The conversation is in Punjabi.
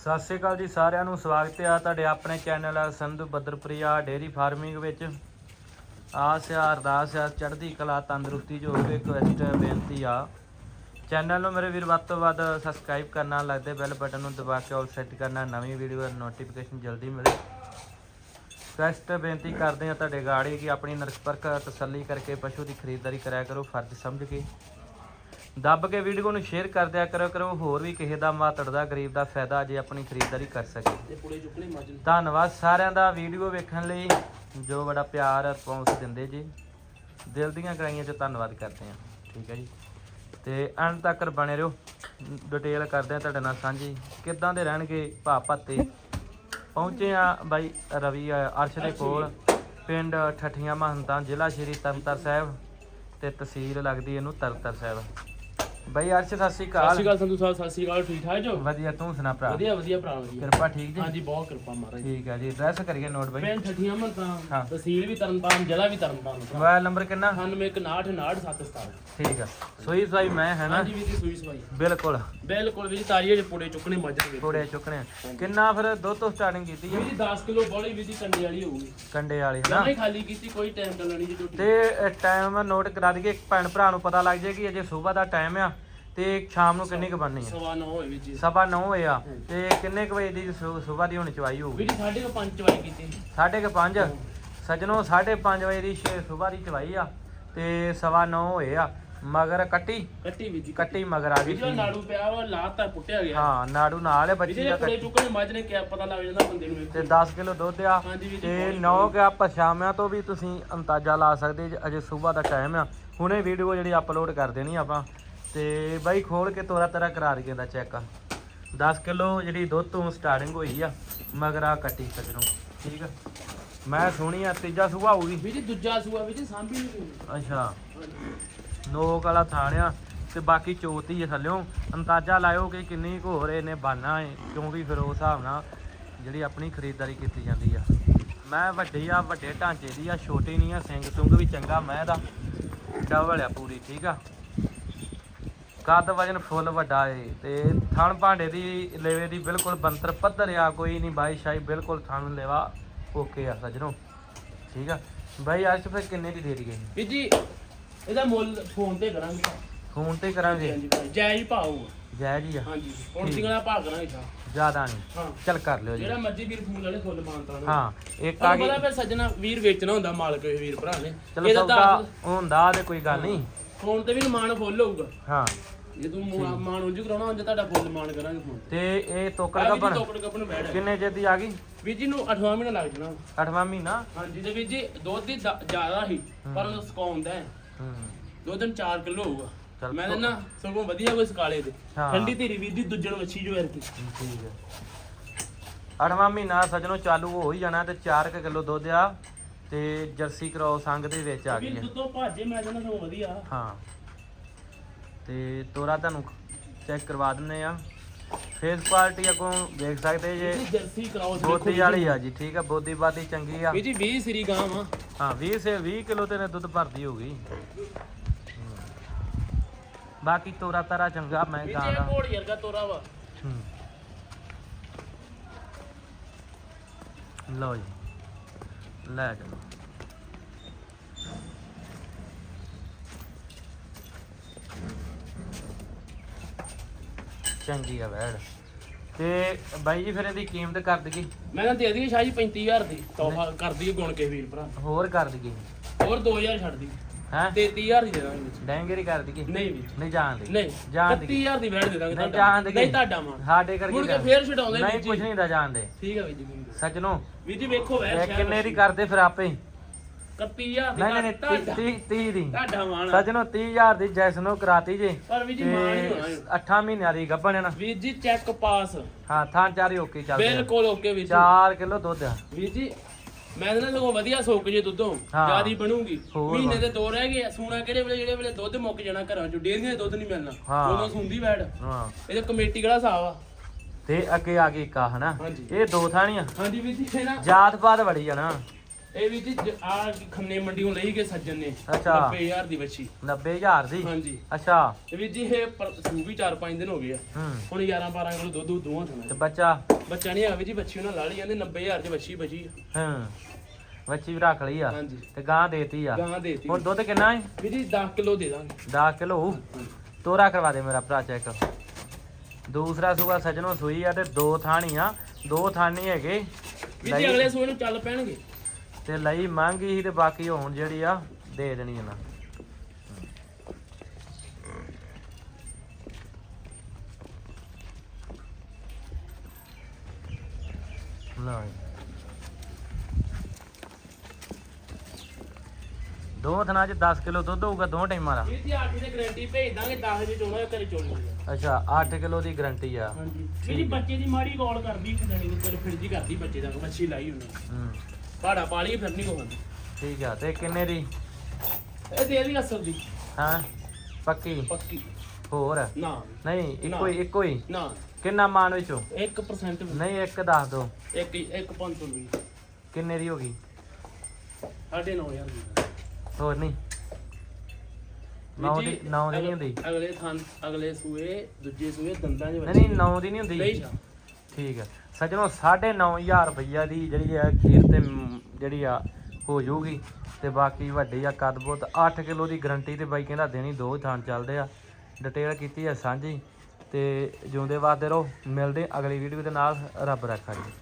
ਸਤਿ ਸ਼੍ਰੀ ਅਕਾਲ ਜੀ ਸਾਰਿਆਂ ਨੂੰ, ਸਵਾਗਤ ਹੈ ਤੁਹਾਡੇ ਆਪਣੇ ਚੈਨਲ ਸੰਧੂ ਬੱਦਰਪ੍ਰਿਆ ਡੇਰੀ ਫਾਰਮਿੰਗ ਵਿੱਚ। ਆਸ ਆ ਅਰਦਾਸ ਆ ਚੜ੍ਹਦੀ ਕਲਾ, ਤੰਦਰੁਸਤੀ ਜੋ ਹੋਵੇ ਰਿਕਵੈਸਟ ਬੇਨਤੀ ਆ। ਚੈਨਲ ਨੂੰ ਮੇਰੇ ਵੀਰ ਵੱਧ ਤੋਂ ਵੱਧ ਸਬਸਕ੍ਰਾਈਬ ਕਰਨਾ ਲੱਗਦੇ ਬੈਲ ਬਟਨ ਨੂੰ ਦਬਾ ਕੇ ਆਲ ਸੈੱਟ ਕਰਨਾ, ਨਵੀਂ ਵੀਡੀਓ ਦਾ ਨੋਟੀਫਿਕੇਸ਼ਨ ਜਲਦੀ ਮਿਲੇ। ਰਿਕੁਐਸਟ ਬੇਨਤੀ ਕਰਦੇ ਆ ਤੁਹਾਡੇ ਗਾੜੀ ਕਿ ਆਪਣੀ ਨਿਰਪੱਖ ਤਸੱਲੀ ਕਰਕੇ ਪਸ਼ੂ ਦੀ ਖਰੀਦਦਾਰੀ ਕਰਿਆ ਕਰੋ, ਫਰਜ਼ ਸਮਝ ਕੇ। ਦੱਬ ਕੇ ਵੀਡੀਓ ਨੂੰ ਸ਼ੇਅਰ ਕਰ ਦਿਆ ਕਰੋ ਕਰੋ ਹੋਰ ਵੀ ਕਿਸੇ ਦਾ ਮਾਤੜ ਦਾ ਗਰੀਬ ਦਾ ਫਾਇਦਾ ਜੇ ਆਪਣੀ ਖਰੀਦਦਾਰੀ ਕਰ ਸਕੇ। ਧੰਨਵਾਦ ਸਾਰਿਆਂ ਦਾ ਵੀਡੀਓ ਵੇਖਣ ਲਈ। ਜੋ ਬੜਾ ਪਿਆਰ ਰਿਸਪੌਂਸ ਦਿੰਦੇ ਜੀ। ਦਿਲ ਦੀਆਂ ਗਰਾਈਆਂ 'ਚ ਧੰਨਵਾਦ ਕਰਦੇ ਹਾਂ। ਠੀਕ ਹੈ ਜੀ। ਤੇ ਅੰਤ ਤੱਕ ਬਣੇ ਰਹੋ। ਡਿਟੇਲ ਕਰਦੇ ਆ ਤੁਹਾਡੇ ਨਾਲ ਸਾਂਝੀ। ਕਿੱਦਾਂ ਦੇ ਰਹਿਣਗੇ ਭਾ ਭੱਤੇ? ਪਹੁੰਚੇ ਆ ਬਾਈ ਰਵੀ ਅਰਸ਼ ਦੇ ਕੋਲ। ਪਿੰਡ ਠੱਠੀਆਂ ਮਹੰਤਾਂ ਜ਼ਿਲ੍ਹਾ ਸ਼੍ਰੀ ਤਰਨਤਾਰ ਸਾਹਿਬ ਤੇ ਤਹਿਸੀਲ ਲੱਗਦੀ ਇਹਨੂੰ ਤਰਨਤਾਰ ਸਾਹਿਬ। ਬਾਈ ਅਰਸ਼ ਸਤਿ ਸ਼੍ਰੀ ਸਤਿ ਸ਼੍ਰੀ ਅਕਾਲ ਅਕਾਲ ਸੰਧੂ ਸਾਹਿਬ ਸਤਿ ਸ਼੍ਰੀ ਅਕਾਲ ਠੀਕ ਠਾਕ ਜੋ? ਵਧੀਆ ਤੂੰ ਸੁਣਾ ਭਰਾ? ਵਧੀਆ ਵਧੀਆ ਭਰਾ ਵਧੀਆ। ਕਿਰਪਾ ਠੀਕ ਜੀ? ਹਾਂਜੀ ਬਹੁਤ ਕਿਰਪਾ ਮਹਾਰਾਜ ਠੀਕ ਹੈ ਜੀ ਐਡਰੈਸ ਕਰੀਏ ਨੋਟ ਬਾਈ। ਪਿੰਡ ਠੱਠੀਆਂ ਹਾਂ। ਤਹਿਸੀਲ ਵੀ ਤਰਨਤਾਰਨ ਜ਼ਿਲ੍ਹਾ ਵੀ ਤਰਨਤਾਰਨ। ਮੋਬਾਈਲ ਨੰਬਰ ਕਿੰਨਾ? 916997 ਠੀਕ ਆ। ਸੋਈ ਸੋਈ ਮੈਂ ਹੈ ਨਾ? ਹਾਂਜੀ ਵੀ ਦੀ ਸੂਈ ਸਵਾਈ। ਬਿਲਕੁਲ। ਬਿਲਕੁਲ ਵੀ ਜੀ ਤਾਰੀਏ ਦੇ ਪੁੜੇ ਚੁੱਕਣੇ ਮੱਝ ਦੇ ਥੋੜੇ ਚੁੱਕਣੇ ਆ। ਕਿੰਨਾ ਫਿਰ ਦੁੱਧ ਤੋਂ ਸਟਾਰਟਿੰਗ ਕੀਤੀ ਹੈ ਜੀ 10 ਕਿਲੋ ਬੋਲੀ ਵੀ ਦੀ ਕੰਡੇ ਵਾਲੀ ਹੋਊਗੀ। ਕੰਡੇ ਵਾਲੀ ਜਮਾਂ ਨਾ? ਹੀ ਖਾਲੀ ਕੀਤੀ ਕੋਈ ਟਾਈਮ ਟਲਣੀ ਜੀ ਝੋਟੀ ਤੇ ਟਾਈਮ ਨੋਟ ਕਰਾ ਦਈਏ ਭੈਣ ਭਰਾ ਨੂੰ ਪਤਾ ਲੱਗ ਜਾਏ ਕਿ ਅਜੇ ਸਵੇਰ ਦਾ ਟਾਈਮ ਆ। ਤੇ ਸ਼ਾਮ ਨੂੰ ਕਿੰਨੀ ਕੁ ਬਣਨੀ ਆ? ਸਵਾ 9 ਹੋਏ ਵੀ ਜੀ। ਸਵਾ 9 ਹੋਏ ਆ ਤੇ ਕਿੰਨੇ ਕੁ ਵਜੇ ਦੀ ਸਵੇਰ ਦੀ ਹੁਣ ਚਵਾਈ ਹੋਊਗੀ? ਜੀ ਸਾਢੇ ਕੁ ਪੰਜ ਚਵਾਈ ਕੀਤੀ। ਸਾਢੇ ਕੁ ਪੰਜ? ਸੱਜਣੋ 5:30 ਵਜੇ ਦੀ ਸਵੇਰ ਦੀ ਚਵਾਈ ਆ ਤੇ ਸਵਾ 9 ਹੋਏ ਆ। ਮਗਰ ਕੱਟੀ? ਕੱਟੀ ਵੀ ਜੀ ਕੱਟੀ ਮਗਰ ਆ ਗਈ ਜਿਹੜਾ ਨਾੜੂ ਪਿਆ ਵਾ ਲਾਤਾ ਪੁੱਟਿਆ ਗਿਆ। ਹਾਂ ਨਾੜੂ ਨਾਲ ਹੈ ਬੱਚੀ ਦਾ ਕੱਟੀ। ਚੁੱਕਣੇ ਮੱਝ ਨੇ ਕਿਆ ਪਤਾ ਲੱਗ ਜਾਂਦਾ ਬੰਦੇ ਨੂੰ ਤੇ 10 ਕਿਲੋ ਦੁੱਧ ਆ ਤੇ ਬਹੁਤ 9 ਗਿਆ ਪਛਾਵਿਆਂ ਤੋਂ ਵੀ ਤੁਸੀਂ ਅੰਦਾਜ਼ਾ ਲਾ ਸਕਦੇ ਅਜੇ ਸਵੇਰ ਦਾ ਟਾਈਮ ਆ। ਹੁਣੇ ਵੀਡੀਓ ਜਿਹੜੀ ਅਪਲੋਡ ਕਰ ਦੇਣੀ ਆਪਾਂ। ਤੇ ਬਾਈ ਖੋਲ ਕੇ ਤੋਰਾ ਤੇਰਾ ਕਰਾ ਦਈਏ ਦਾ ਚੈੱਕ 10 ਕਿਲੋ ਜਿਹੜੀ ਦੁੱਧ ਤੋਂ ਸਟਾਰਟਿੰਗ ਹੋਈ ਆ ਮਗਰ ਆ ਕੱਟੀ ਸਜਣੋ ਠੀਕ ਆ? ਮੈਂ ਸੁਣੀ ਆ ਤੀਜਾ ਸੁਭਾ ਹੋਊਗੀ। ਵੀ ਜੀ ਦੂਜਾ ਸੂਆ ਵੀ ਜੀ ਸਾਂਭੀ ਨਹੀਂ ਅੱਛਾ। ਨੋਕ ਵਾਲਾ ਥਾਣਿਆ ਤੇ ਬਾਕੀ ਚੋਤੀ ਹੈ ਥੱਲਿਓ। ਅੰਦਾਜ਼ਾ ਲਾਇਓ ਕਿ ਕਿੰਨੀ ਕੁ ਹੋਰ ਇਹਨੇ ਬਾਨਾ ਹੈ ਕਿਉਂਕਿ ਫਿਰ ਉਸ ਹਿਸਾਬ ਨਾਲ ਜਿਹੜੀ ਆਪਣੀ ਖਰੀਦਦਾਰੀ ਕੀਤੀ ਜਾਂਦੀ ਆ। ਮੈਂ ਵੱਡੀ ਆ ਵੱਡੇ ਢਾਂਚੇ ਦੀ ਆ ਛੋਟੀ ਨਹੀਂ ਆ ਸਿੰਘ ਸੁੰਗ ਵੀ ਚੰਗਾ ਮੈਂ ਦਾ ਡਬਲ ਆ ਪੂਰੀ ਠੀਕ ਆ? ਕੱਦ ਵਜਨ ਫੁੱਲ ਵੱਡਾ ਏ ਤੇ ਥਣ ਭਾਂਡੇ ਦੀ ਲੇਵੇ ਦੀ ਬਿਲਕੁਲ ਬੰਤਰ ਪੱਧਰ ਆ ਕੋਈ ਨਹੀਂ ਬਾਈ ਸ਼ਾਈ ਬਿਲਕੁਲ ਥਣ ਲੇਵਾ ਓਕੇ ਆ ਸਜਣੋ। ਠੀਕ ਆ? ਬਾਈ ਅੱਜ ਫਿਰ ਕਿੰਨੇ ਦੀ ਦੇ ਦਈਏ? ਵੀ ਜੀ ਇਹਦਾ ਮੁੱਲ ਫੋਨ ਤੇ ਕਰਾਂਗੇ ਫੋਨ ਤੇ ਕਰਾਂਗੇ? ਹਾਂਜੀ ਭਾਈ। ਜਾਇਜ਼ ਭਾਅ ਹੋਊਗਾ। ਜੈ ਜੀ ਆ। ਹਾਂਜੀ ਹੁਣ ਸਿੰਘਲਾ ਭਾਅ ਕਰਾਂਗੇ ਸਾ ਜ਼ਿਆਦਾ ਨਹੀਂ। ਚੱਲ ਕਰ ਲਿਓ ਜੀ। ਜਿਹੜਾ ਮਰਜ਼ੀ ਵੀਰ ਫੋਨ ਵਾਲੇ ਫੁੱਲ ਮਾਨਤਾ ਹਾਂ ਇੱਕ ਆ ਗਈ। ਪਤਾ ਫਿਰ ਸੱਜਣਾ ਵੀਰ ਵੇਚਣਾ ਹੁੰਦਾ ਮਾਲਕ ਇਹ ਵੀਰ ਭਰਾ ਨੇ। ਇਹਦਾ ਤਾਂ ਹੁੰਦਾ ਤੇ ਕੋਈ ਗੱਲ ਨਹੀਂ। ਫੋਨ ਤੇ ਵੀ ਮਾਨ ਫੁੱਲ ਹੋਊਗਾ। ਹਾਂ। ਜੇ ਤੂੰ ਮਾ- ਮਾਨ ਉਂਝ ਕਰਾਉਣਾ ਹੁੰਦਾ ਤੁਹਾਡਾ ਫੁੱਲ ਮਾਨ ਕਰਾਂਗੇ ਫੋਨ ਤੇ। ਇਹ ਤੋਕੜ ਆ ਵੀ ਗੱਬਣ ਟੋਕੜ ਕੱਪਣ ਬੈਠ ਕਿੰਨੇ ਚਿਰ ਦੀ ਆ ਗਈ? ਵੀਰ ਜੀ ਨੂੰ 8ਵਾਂ ਮਹੀਨਾ ਲੱਗ ਜਾਣਾ। 8ਵਾਂ ਮਹੀਨਾ? ਹਾਂਜੀ ਤੇ ਵੀਰ ਜੀ ਦੁੱਧ ਦੀ ਦ- ਜ਼ਿਆਦਾ ਹੀ। ਪਰ ਉਹ ਸੁਕਾਉਂਦਾ ਹੈ। ਹੂੰ। ਦੋ ਦਿਨ 4 ਕਿਲੋ ਹੋਊਗਾ। ਚੱਲ ਮੈਂ ਨਾ ਸਗੋਂ ਵਧੀਆ ਕੋਈ ਸਕਾਲੇ ਦੇ ਹਾਂ। ਠੰਡੀ ਧੀਰੀ ਵੀਰ ਦੀ ਦੁੱਜਣ ਵੱਛੀ ਜੋ ਐਰਕੀ ਠੀਕ ਹੈ। 8ਵਾਂ ਮਹੀਨਾ ਸਜਣੋ ਚਾਲੂ ਹੋ ਹੀ ਜਾਣਾ ਤੇ 4 ਕਿਲੋ ਦੁੱਧ ਆ ਤੇ ਜਰਸੀ ਕ੍ਰੋਸ ਸੰਗ ਦੇ ਵਿੱਚ ਆ ਵੀਰ ਗਈ ਹੈ। ਦੁੱਧੋਂ ਭਾਜੇ ਮੈਂ ਕਹਿੰਦਾ ਸਗੋਂ ਵਧੀਆ। ਹਾਂ। ਤੇ ਤੋਰਾ ਤੁਹਾਨੂੰ ਚੈੱਕ ਕਰਵਾ ਦਿੰਨੇ ਆ ਫੇਸ ਕੁਆਲਿਟੀ ਅੱਗੋਂ ਦੇਖ ਸਕਦੇ ਜੇ ਜਰਸੀ ਕਰਾਉਸ ਬੋਦੀ ਵਾਲੀ ਆ ਜੀ ਠੀਕ ਆ ਬੋਦੀ ਬਾਦੀ ਚੰਗੀ ਆ। ਜੀ 20 ਸਰੀ ਗਾਂ ਵਾ ਹਾਂ 20 ਸੇ 20 ਕਿਲੋ ਤੇ ਨੇ ਦੁੱਧ ਭਰਦੀ ਹੋਗੀ ਬਾਕੀ ਤੋਰਾ ਤਾਰਾ ਚੰਗਾ ਮੈਂ ਗਾਂ ਦਾ। ਘੋੜੀ ਵਰਗਾ ਤੋਰਾ ਵਾ। ਲਓ ਜੀ। ਲੈ ਚਲੋ ਚੰਗੀ ਆ ਵੈੜ। ਤੇ ਬਾਈ ਜੀ ਫਿਰ ਇਹਦੀ ਕੀਮਤ ਕਰ ਦਈਏ। ਮੈਂ ਤਾਂ ਦੇ ਦਈਏ ਸ਼ਾਹ ਜੀ 35000 ਦੀ। ਤੋਹਫਾ ਕਰ ਦਈਏ ਗੁਣ ਕੇ ਵੀਰ ਭਰਾ। ਹੋਰ ਕਰ ਦਈਏ। ਹੋਰ 2000 ਛੱਡ ਦੀ। ਹੈ? 33000 ਦੀ ਦੇ ਦਾਂਗੇ ਵਿੱਚ। ਡੈਂਗਰੀ ਕਰ ਦਈਏ। ਨਹੀਂ ਵੀਰ। ਨਹੀਂ ਜਾਣ ਦੇ ਨਹੀਂ ਜਾਣ ਦੇ 31000 ਦੀ ਵੈੜ ਦੇ ਦਾਂਗੇ ਨਹੀਂ ਜਾਣ ਦੇ ਨਹੀਂ ਤੁਹਾਡਾ ਮਾਨ ਸਾਡੇ ਕਰਕੇ ਮੁੜ ਕੇ। ਫੇਰ ਛਡਾਉਂਦੇ ਨਹੀਂ ਕੁਝ ਨਹੀਂ ਦਾ ਜਾਣ ਦੇ। ਠੀਕ ਹੈ ਵੀਰ ਜੀ। ਸੱਜਣੋ ਵੀਰ ਜੀ ਵੇਖੋ ਵੈੜ ਕਿੰਨੇ ਦੀ ਕਰਦੇ ਫਿਰ ਆਪੇ? 31000 ਦੀ ਨਹੀਂ ਨਹੀਂ ਨਹੀਂ ਤੁਹਾਡਾ 30 30 ਦੀ ਤੁਹਾਡਾ ਮਾਨ ਆ। ਸੱਜਣੋ 30000 ਦੀ ਜੈਸਨੋ ਕਰਾਤੀ ਜੇ ਪਰ ਵੀਰ ਜੀ ਮਾਨ ਹੀ ਹੋਣਾ ਤੇ ਇਹ। 8 ਮਹੀਨਿਆਂ ਦੀ ਗੱਭਣ ਹੈ ਨਾ ਵੀਰ ਜੀ ਚੈੱਕ ਪਾਸ ਹਾਂ ਥਾਂ ਚਾਰੇ ਓਕੇ ਚੱਲਦੇ ਆ। ਬਿਲਕੁਲ ਓਕੇ ਵੀਰ ਜੀ 4 ਕਿਲੋ ਦੁੱਧ ਆ ਵੀਰ ਜੀ ਮੈਂ ਤਾਂ ਨਾ ਸਗੋਂ ਵਧੀਆ ਸੁੱਕ ਜੇ ਦੁੱਧੋਂ ਹਾਂ। ਜਿਆਦੀ ਬਣੂਗੀ ਹੋਰ ਮਹੀਨੇ ਵਾ। ਦੇ ਦੋ ਰਹਿ ਗਏ ਆ। ਸੂਣਾ ਕਿਹੜੇ ਵੇਲੇ ਜਿਹੜੇ ਵੇਲੇ ਦੁੱਧ ਮੁੱਕ ਜਾਣਾ ਘਰਾਂ ਚੋਂ ਡੇਰੀਆਂ ਦੇ ਦੁੱਧ ਨਹੀਂ ਮਿਲਣਾ ਹਾਂ। ਉਦੋਂ ਸੁੰਦੀ ਵੈੜ ਹਾਂ ਇਹਦੇ ਕਮੇਟੀ ਕਿਹੜਾ ਹਿਸਾਬ ਆ ਤੇ ਅੱਗੇ ਆ ਗਈ ਕਾ ਹਨਾ ਹਾਂਜੀ। ਇਹ ਦੋ ਥਾਣੀਆਂ ਹਾਂਜੀ ਵੀਰ ਜੀ ਇਹ ਨਾ ਜਾਤ ਪਾਤ ਆ ਨਾ ਇਹ ਵੀ ਜੀ ਆ ਖੰਨੇ ਮੰਡੀੋਂ ਲਈ ਗਏ ਸੱਜਣ ਨੇ। ਅੱਛਾ। 90000 ਦੀ ਬੱਚੀ 90000 ਦੀ? ਹਾਂਜੀ। ਅੱਛਾ। ਤੇ ਵੀ ਜੀ ਇਹ ਪਰ- ਸੂ ਵੀ 4-5 ਦਿਨ ਹੋ ਗਏ ਆ। ਹੂੰ। ਹੁਣ 11 12 ਕਿਲੋ ਦੁੱਧ ਦੋਵਾਂ ਤੇ ਥਣਾ ਬੱਚਾ ਬੱਚਾ ਨਹੀਂ ਆਵੇ ਜੀ ਬੱਚੀ ਉਹਨਾਂ ਲਾ ਲਈ ਜਾਂਦੇ 90000 ਚ ਬੱਚੀ ਬਚੀ ਆ। ਹੂੰ। ਬੱਚੀ ਵੀ ਰੱਖ ਲਈ ਆ। ਹਾਂਜੀ। ਤੇ ਗਾਂ ਦੇਤੀ ਆ। ਗਾਂ ਦੇਤੀ। ਹੁਣ ਦੁੱਧ ਕਿੰਨਾ ਹੈ? ਵੀ ਜੀ 10 ਕਿਲੋ ਦੇ ਦਾਂਗੇ। 10 ਕਿਲੋ? ਤੋਰਾ ਕਰਵਾ ਦੇ ਮੇਰਾ ਭਰਾ ਚੈੱਕ। ਦੂਸਰਾ ਸੂਆ ਸਜਣੋ ਸੂਈ ਆ ਤੇ ਦੋ ਥਾਣੀ ਆ ਦੋ ਥਾਣੀ ਹੈਗੇ। ਵੀ ਜੀ ਅਗਲੇ ਸੂਏ ਨੂੰ ਚੱਲ ਪੈਣਗੇ। ਤੇ ਲਈ ਮੰਗੀ ਸੀ ਤੇ ਬਾਕੀ ਹੁਣ ਜਿਹੜੀ ਆ ਦੇ ਦੇਣੀ ਇਹਨਾਂ ਜੀ। ਦੋ ਥਣਾ ਚ 10 ਕਿਲੋ ਦੁੱਧ ਹੋਊਗਾ ਦੋ ਟਾਈਮਾਂ ਦਾ। ਜੀ 8 ਦੀ ਗਾਰੰਟੀ ਭੇਜ ਦਾਂਗੇ 10 ਵਜੇ ਚੋਣਾ ਘਰੇ ਚੋਣੀ ਅੱਛਾ 8 ਕਿਲੋ ਦੀ ਗਰੰਟੀ ਆ। ਹਾਂਜੀ। ਜੀ ਬੱਚੇ ਦੀ ਮਾੜੀ ਕਾਲ ਕਰਦੀ ਖੰਡਣੀ ਉੱਤੇ ਫਿਰ ਜੀ ਕਰਦੀ ਬੱਚੇ ਦਾ ਮੱਛੀ ਲਾਈ ਉਹਨੇ। ਹੂੰ। ਪਾੜਾ ਪਾਲੀ ਫਿਰ ਨਹੀਂ ਕੋਹੰਦੀ ਠੀਕ ਆ ਤੇ ਕਿੰਨੇ ਦੀ? ਇਹ ਦੇ ਦੀ ਅਸਲ ਦੀ ਹਾਂ ਪੱਕੀ? ਪੱਕੀ। ਹੋਰ? ਨਾ। ਨਹੀਂ ਇੱਕੋ ਹੀ ਇੱਕੋ ਹੀ? ਨਾ। ਕਿੰਨਾ ਮਾਨ ਵਿੱਚੋਂ? 1% ਵੀ। ਨਹੀਂ ਇੱਕ ਦੱਸ ਦੋ ਇੱਕ ਇੱਕ ਪੰਜ ਤੋਂ ਵੀ ਕਿੰਨੇ ਦੀ ਹੋ ਗਈ? ਸਾਢੇ ਨੌ ਹਜ਼ਾਰ ਦੀ। ਹੋਰ ਨਹੀਂ? ਨੌ ਦੀ ਨੌ ਦੀ ਨਹੀਂ ਹੁੰਦੀ। ਅਗਲੇ ਥਾਂ ਅਗਲੇ ਸੂਏ ਦੂਜੇ ਸੂਏ ਦੰਦਾਂ 'ਚ ਨਹੀਂ ਨਹੀਂ ਨੌ ਦੀ ਨਹੀਂ ਹੁੰਦੀ। ਠੀਕ ਹੈ ਸੱਜਣੋ 9500 ਰੁਪਈਆ ਦੀ ਜਿਹੜੀ ਆ ਖੀਰ ਤੇ ਜਿਹੜੀ ਆ ਹੋ ਜਾਊਗੀ। ਤੇ ਬਾਕੀ ਵੱਡੀ ਆ ਕੱਦ ਬੁੱਧ 8 ਕਿਲੋ ਦੀ ਗਰੰਟੀ ਤੇ ਬਾਈ ਕਹਿੰਦਾ ਦੇਣੀ, ਦੋ ਥਾਂ ਚੱਲਦੇ ਆ। ਡਿਟੇਲ ਕੀਤੀ ਆ ਸਾਂਝੀ। ਤੇ ਜਿਉਂਦੇ ਵਾਸਤੇ ਰਹੋ, ਮਿਲਦੇ ਅਗਲੀ ਵੀਡੀਓ ਦੇ ਨਾਲ, ਰੱਬ ਰੱਖਾ ਜੀ।